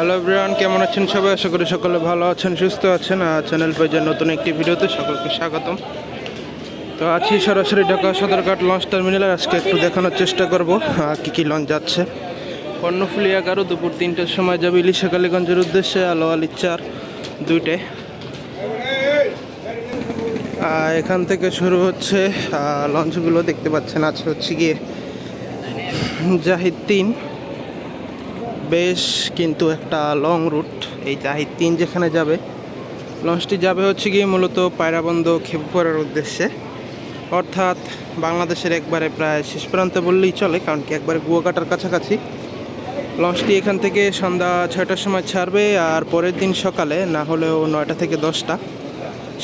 Hello Brian কেমন আছেন সবাই? আশা করি সকলে ভালো আছেন, সুস্থ আছেন। আর চ্যানেল পেজের নতুন একটি ভিডিওতে সকলকে স্বাগতম। তো আছি সরাসরি ঢাকা সদরঘাট লঞ্চ টার্মিনালে আজকে একটু দেখানোর চেষ্টা করব কী কী লঞ্চ যাচ্ছে। কর্ণফুলি এগারো, দুপুর তিনটের সময় যাবে ইলিশা কালীগঞ্জের উদ্দেশ্যে, আলো আলি চার, দুইটে। এখান থেকে শুরু হচ্ছে লঞ্চগুলো দেখতে পাচ্ছেন। আছে হচ্ছে গিয়ে জাহিদ তিন। বেশ কিন্তু একটা লং রুট এই জাহিদ তিন যেখানে যাবে। লঞ্চটি যাবে হচ্ছে গিয়ে মূলত পায়রাবন্ধ খেপুপাড়ার উদ্দেশ্যে। অর্থাৎ বাংলাদেশের একবারে প্রায় শেষ প্রান্তে বললেই চলে, কারণ কি একবারে কুয়াকাটার কাছাকাছি। লঞ্চটি এখান থেকে সন্ধ্যা ছয়টার সময় ছাড়বে আর পরের দিন সকালে, না হলেও নয়টা থেকে দশটা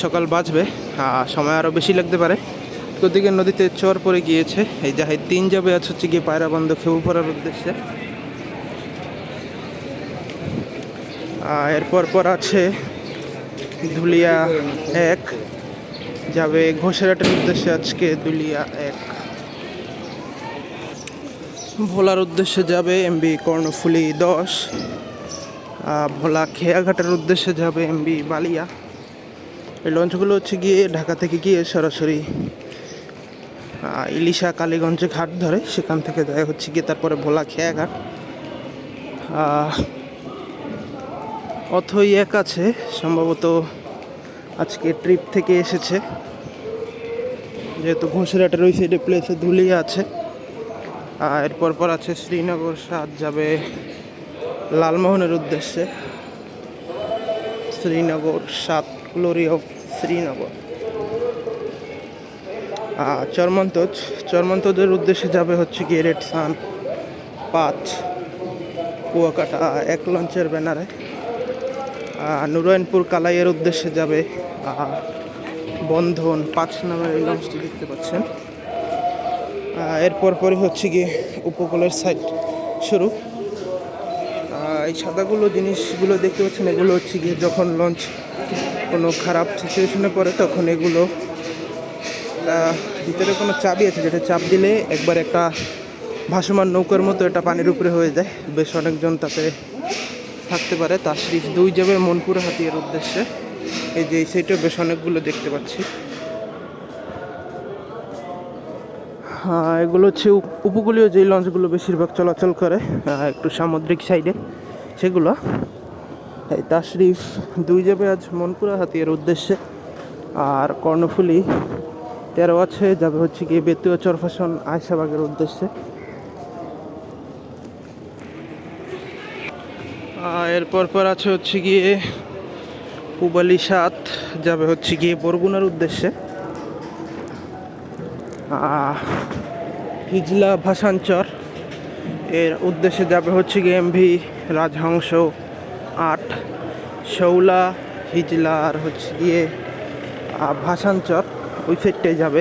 সকাল বাজবে আর সময় আরও বেশি লাগতে পারে। ওদিকে নদীতে চর পড়ে গিয়েছে। এই জাহিদ তিন যাবে আছে হচ্ছে গিয়ে পায়রাবন্ধ খেপুপাড়ার উদ্দেশ্যে আর এরপর পর আছে ধুলিয়া এক, যাবে ঘোষেরাটের উদ্দেশ্যে আজকে দুলিয়া এক। ভোলার উদ্দেশ্যে যাবে এমবি কর্ণফুলি দশ ভোলা খেয়াঘাটের উদ্দেশ্যে যাবে এমবি বালিয়া। এই লঞ্চগুলো হচ্ছে গিয়ে ঢাকা থেকে গিয়ে সরাসরি ইলিশা কালীগঞ্জে ঘাট ধরে, সেখান থেকে যায় হচ্ছে গিয়ে তারপরে ভোলা খেয়াঘাট। অথই এক আছে, সম্ভবত আজকে ট্রিপ থেকে এসেছে। যেহেতু ঘোষরাটের ওই সাইডে প্লেসে ধুলিয়া আছে। আর এরপর পর আছে শ্রীনগর, সাত যাবে লালমোহনের উদ্দেশ্যে। শ্রীনগর, সাত গ্লোরি অফ শ্রীনগর। আর চরমন্তজ, চরমন্তজের উদ্দেশ্যে যাবে হচ্ছে গিয়ে রেড সান পাঁচ, কুয়াকাটা এক লঞ্চের ব্যানারে নুরায়নপুর কালাইয়ের উদ্দেশ্যে যাবে বন্ধন, পাঁচ নামের এই লঞ্চটি দেখতে পাচ্ছেন। এরপর পরে হচ্ছে গিয়ে উপকূলের সাইড শুরু। এই সাদাগুলো জিনিসগুলো দেখতে পাচ্ছেন, এগুলো হচ্ছে গিয়ে যখন লঞ্চ কোনো খারাপ সিচুয়েশনে পড়ে, তখন এগুলো ভিতরে কোনো চাবি আছে, যেটা চাপ দিলে একবার একটা ভাসমান নৌকার মতো এটা পানির উপরে হয়ে যায়। বেশ অনেকজন তাতে থাকতে পারে তার শরীফ দুই যাবে মনপুর হাতিয়ার উদ্দেশ্যে। এই যে, এই সাইডে বেশ অনেকগুলো দেখতে পাচ্ছি। হ্যাঁ এগুলো হচ্ছে উপ- উপকূলীয় যে লঞ্চগুলো বেশিরভাগ চলাচল করে একটু সামুদ্রিক সাইডে সেগুলো। এই তাশরিফ দুই যাবে আজ মনপুরা হাতিয়ার উদ্দেশ্যে। আর কর্ণফুলি তেরো আছে, যাবে হচ্ছে গিয়ে বেতুয়া চরফাসন আয়সাবাগের উদ্দেশ্যে। এরপর পর আছে হচ্ছে গিয়ে পুবালি সাত, যাবে হচ্ছে গিয়ে বরগুনার উদ্দেশ্যে। হিজলা ভাসানচর, এর উদ্দেশ্যে যাবে হচ্ছে গিয়ে এমভি রাজহংস আট, শৌলা হিজলা আর হচ্ছে গিয়ে ভাসানচর, ওই সাইডটাই যাবে।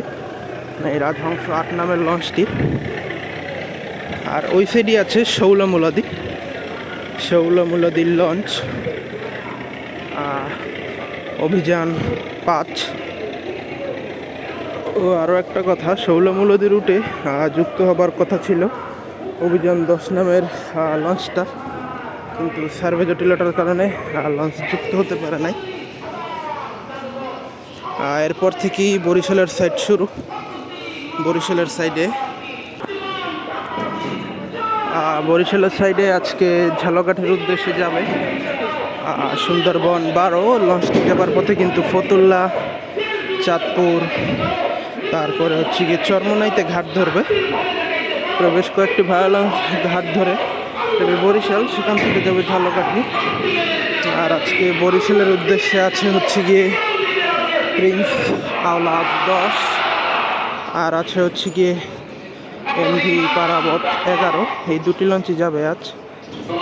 এই রাজহংস আট নামের লঞ্চটি। আর ওই সাইডই আছে শৌলা মুলাদি। শৌলা মুলাদির লঞ্চ অভিযান পাঁচ। ও আরও একটা কথা শৌলামূলদী রুটে যুক্ত হবার কথা ছিল। অভিযান দশ নামের লঞ্চটা কিন্তু সার্ভে জটিলতার কারণে লঞ্চ যুক্ত হতে পারে নাই। এরপর থেকেই বরিশালের সাইড শুরু। বরিশালের সাইডে বরিশালের সাইডে আজকে ঝালকাঠের উদ্দেশ্যে যাবে। সুন্দরবন বারো লঞ্চটি যাবার পথে কিন্তু ফতুল্লা, চাঁদপুর, তারপরে হচ্ছে গিয়ে চরমনাইতে ঘাট ধরবে। প্রবেশ কয়েকটি ভায়োলেন্স ঘাট ধরে তবে বরিশাল, সেখান থেকে যাবে ঝালকাঠি। আর আজকে বরিশালের উদ্দেশ্যে আছে হচ্ছে গিয়ে প্রিন্স আওলা দশ, আর আছে হচ্ছে গিয়ে এমভি পারাবত এগারো। এই দুটি লঞ্চই যাবে আজ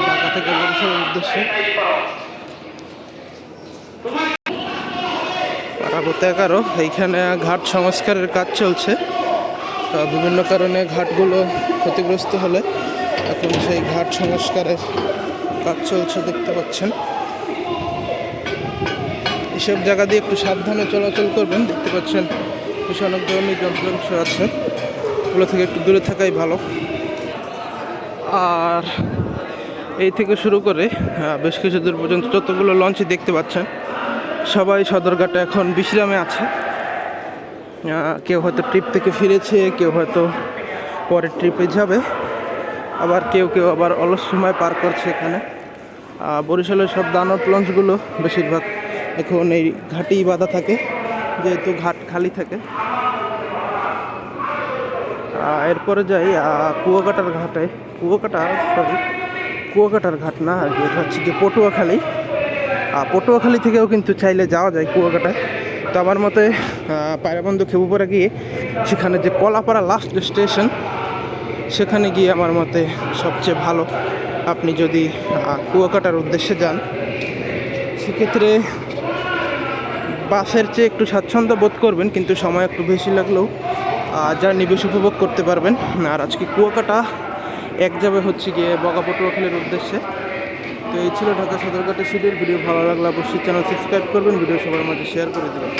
ঢাকা থেকে বরিশালের উদ্দেশ্যে। পারাবত এগারো, এইখানে ঘাট সংস্কারের কাজ চলছে। বিভিন্ন কারণে ঘাটগুলো ক্ষতিগ্রস্ত হলে এখন সেই ঘাট সংস্কারের কাজ চলছে দেখতে পাচ্ছেন। এসব জায়গা দিয়ে একটু সাবধানে চলাচল করবেন। দেখতে পাচ্ছেন অনেক ধরনের যন্ত্রাংশ আছে। ওগুলো থেকে একটু দূরে থাকাই ভালো। আর এই থেকে শুরু করে বেশ কিছু দূর পর্যন্ত যতগুলো লঞ্চই দেখতে পাচ্ছেন, সবাই সদরঘাটে এখন বিশ্রামে আছে। কেউ হয়তো ট্রিপ থেকে ফিরেছে, কেউ হয়তো পরের ট্রিপে যাবে, আবার কেউ কেউ আবার অলস সময় পার করছে এখানে। বরিশালের সব দানব লঞ্চগুলো বেশিরভাগ এখন এই ঘাটেই বাঁধা থাকে, যেহেতু ঘাট খালি থাকে। এরপরে যাই কুয়াকাটার ঘাটে। কুয়াকাটা সরি কুয়াকাটার ঘাট না, আর কি হচ্ছে কি পটুয়াখালী। পটুয়াখালী থেকেও কিন্তু চাইলে যাওয়া যায় কুয়াকাটায়। তো আমার মতে পায়রাবন্ধু খেপুপাড়া গিয়ে সেখানে যে কলাপাড়া লাস্ট স্টেশন সেখানে গিয়ে আমার মতে সবচেয়ে ভালো। আপনি যদি কুয়াকাটার উদ্দেশ্যে যান, সেক্ষেত্রে বাসের চেয়ে একটু স্বাচ্ছন্দ্য বোধ করবেন, কিন্তু সময় একটু বেশি লাগলেও। আহ, যা নিবেশ উপভোগ করতে পারবেন। আর আজকে কুয়াকাটা এক যাবে হচ্ছে গিয়ে বগা পটুয়াখালীর উদ্দেশ্যে। তো এই ছিল ঢাকা সদরঘাটের শিডিউল। ভিডিও ভালো লাগলে অবশ্যই চ্যানেল সাবস্ক্রাইব করবেন। ভিডিও সবার মাঝে শেয়ার করে দেবেন।